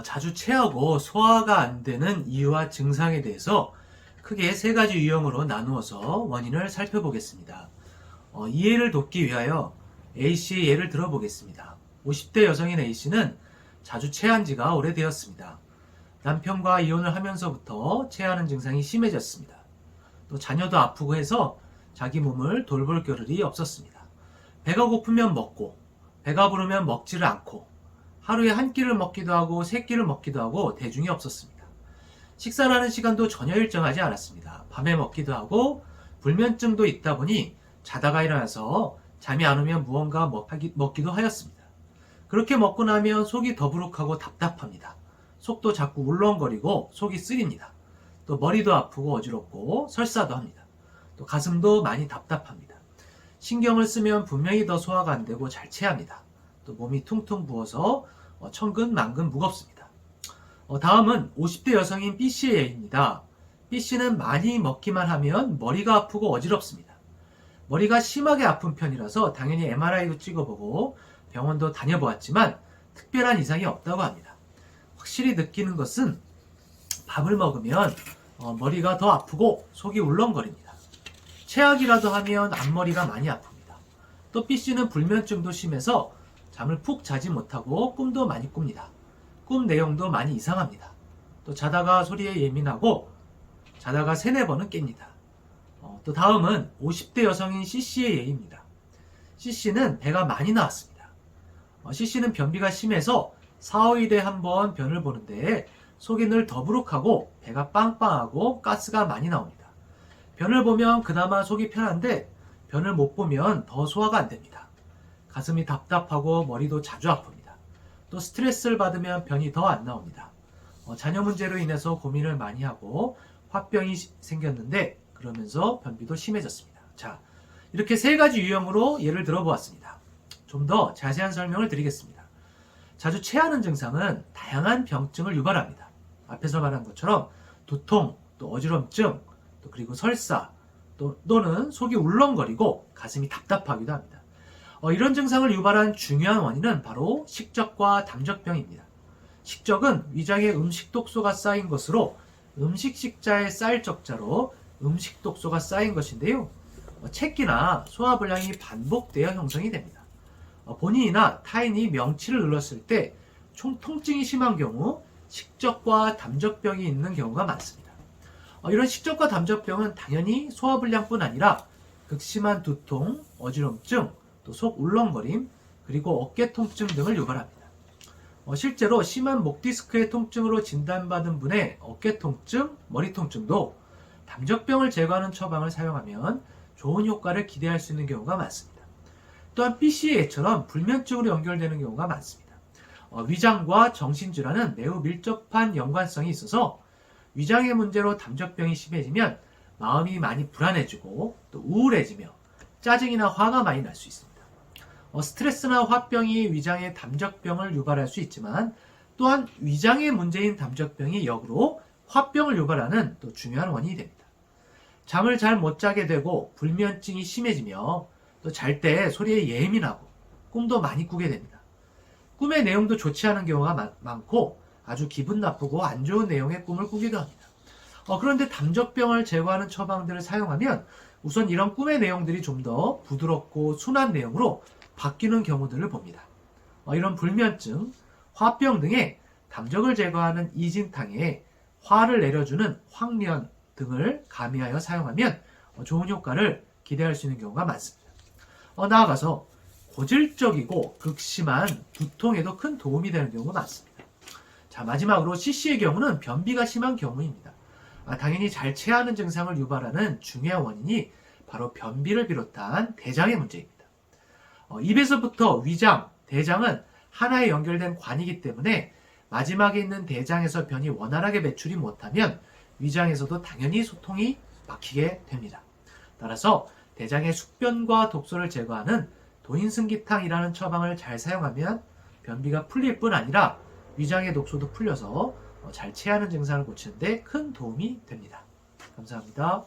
어, 자주 체하고 소화가 안 되는 이유와 증상에 대해서 크게 세 가지 유형으로 나누어서 원인을 살펴보겠습니다. 어, 이해를 돕기 위하여 A씨의 예를 들어보겠습니다. 50대 여성인 A씨는 자주 체한 지가 오래되었습니다. 남편과 이혼을 하면서부터 체하는 증상이 심해졌습니다. 또 자녀도 아프고 해서 자기 몸을 돌볼 겨를이 없었습니다. 배가 고프면 먹고, 배가 부르면 먹지를 않고, 하루에 한 끼를 먹기도 하고 세 끼를 먹기도 하고 대중이 없었습니다. 식사를 하는 시간도 전혀 일정하지 않았습니다. 밤에 먹기도 하고 불면증도 있다 보니 자다가 일어나서 잠이 안 오면 무언가 먹기, 먹기도 하였습니다. 그렇게 먹고 나면 속이 더부룩하고 답답합니다. 속도 자꾸 울렁거리고 속이 쓰립니다. 또 머리도 아프고 어지럽고 설사도 합니다. 또 가슴도 많이 답답합니다. 신경을 쓰면 분명히 더 소화가 안 되고 잘 체합니다. 또 몸이 퉁퉁 부어서 어, 천근 만근 무겁습니다. 어, 다음은 50대 여성인 B씨의 예입니다. B씨는 많이 먹기만 하면 머리가 아프고 어지럽습니다. 머리가 심하게 아픈 편이라서 당연히 MRI도 찍어보고 병원도 다녀보았지만 특별한 이상이 없다고 합니다. 확실히 느끼는 것은 밥을 먹으면 어, 머리가 더 아프고 속이 울렁거립니다. 체하기라도 하면 앞머리가 많이 아픕니다. 또 B씨는 불면증도 심해서 잠을 푹 자지 못하고 꿈도 많이 꿉니다. 꿈 내용도 많이 이상합니다. 또 자다가 소리에 예민하고 자다가 세네 번은 깹니다. 어, 또 다음은 50대 여성인 CC의 예입니다. CC는 배가 많이 나왔습니다. 어, CC는 변비가 심해서 4, 5일에 한 번 변을 보는데 속이 늘 더부룩하고 배가 빵빵하고 가스가 많이 나옵니다. 변을 보면 그나마 속이 편한데 변을 못 보면 더 소화가 안 됩니다. 가슴이 답답하고 머리도 자주 아픕니다. 또 스트레스를 받으면 변이 더 안 나옵니다. 어, 자녀 문제로 인해서 고민을 많이 하고 화병이 시- 생겼는데 그러면서 변비도 심해졌습니다. 자, 이렇게 세 가지 유형으로 예를 들어보았습니다. 좀 더 자세한 설명을 드리겠습니다. 자주 체하는 증상은 다양한 병증을 유발합니다. 앞에서 말한 것처럼 두통, 또 어지럼증, 또 그리고 설사, 또, 또는 속이 울렁거리고 가슴이 답답하기도 합니다. 어, 이런 증상을 유발한 중요한 원인은 바로 식적과 담적병입니다. 식적은 위장에 음식 독소가 쌓인 것으로 음식 식자에 쌓일 적자로 음식 독소가 쌓인 것인데요. 어, 체기나 소화불량이 반복되어 형성이 됩니다. 어, 본인이나 타인이 명치를 눌렀을 때총 통증이 심한 경우 식적과 담적병이 있는 경우가 많습니다. 어, 이런 식적과 담적병은 당연히 소화불량뿐 아니라 극심한 두통, 어지럼증, 또 속 울렁거림, 그리고 어깨 통증 등을 유발합니다. 어, 실제로 심한 목 디스크의 통증으로 진단받은 분의 어깨 통증, 머리 통증도 담적병을 제거하는 처방을 사용하면 좋은 효과를 기대할 수 있는 경우가 많습니다. 또한 BCA처럼 불면증으로 연결되는 경우가 많습니다. 어, 위장과 정신질환은 매우 밀접한 연관성이 있어서 위장의 문제로 담적병이 심해지면 마음이 많이 불안해지고 또 우울해지며 짜증이나 화가 많이 날 수 있습니다. 어, 스트레스나 화병이 위장의 담적병을 유발할 수 있지만 또한 위장의 문제인 담적병이 역으로 화병을 유발하는 또 중요한 원인이 됩니다. 잠을 잘 못 자게 되고 불면증이 심해지며 또 잘 때 소리에 예민하고 꿈도 많이 꾸게 됩니다. 꿈의 내용도 좋지 않은 경우가 많, 많고 아주 기분 나쁘고 안 좋은 내용의 꿈을 꾸기도 합니다. 어, 그런데 담적병을 제거하는 처방들을 사용하면 우선 이런 꿈의 내용들이 좀 더 부드럽고 순한 내용으로 바뀌는 경우들을 봅니다. 어, 이런 불면증, 화병 등의 담적을 제거하는 이진탕에 화를 내려주는 황련 등을 가미하여 사용하면 어, 좋은 효과를 기대할 수 있는 경우가 많습니다. 어, 나아가서 고질적이고 극심한 두통에도 큰 도움이 되는 경우가 많습니다. 자, 마지막으로 CC의 경우는 변비가 심한 경우입니다. 아, 당연히 잘 체하는 증상을 유발하는 중요한 원인이 바로 변비를 비롯한 대장의 문제입니다. 어, 입에서부터 위장, 대장은 하나에 연결된 관이기 때문에 마지막에 있는 대장에서 변이 원활하게 배출이 못하면 위장에서도 당연히 소통이 막히게 됩니다. 따라서 대장의 숙변과 독소를 제거하는 도인승기탕이라는 처방을 잘 사용하면 변비가 풀릴 뿐 아니라 위장의 독소도 풀려서 어, 잘 체하는 증상을 고치는데 큰 도움이 됩니다. 감사합니다.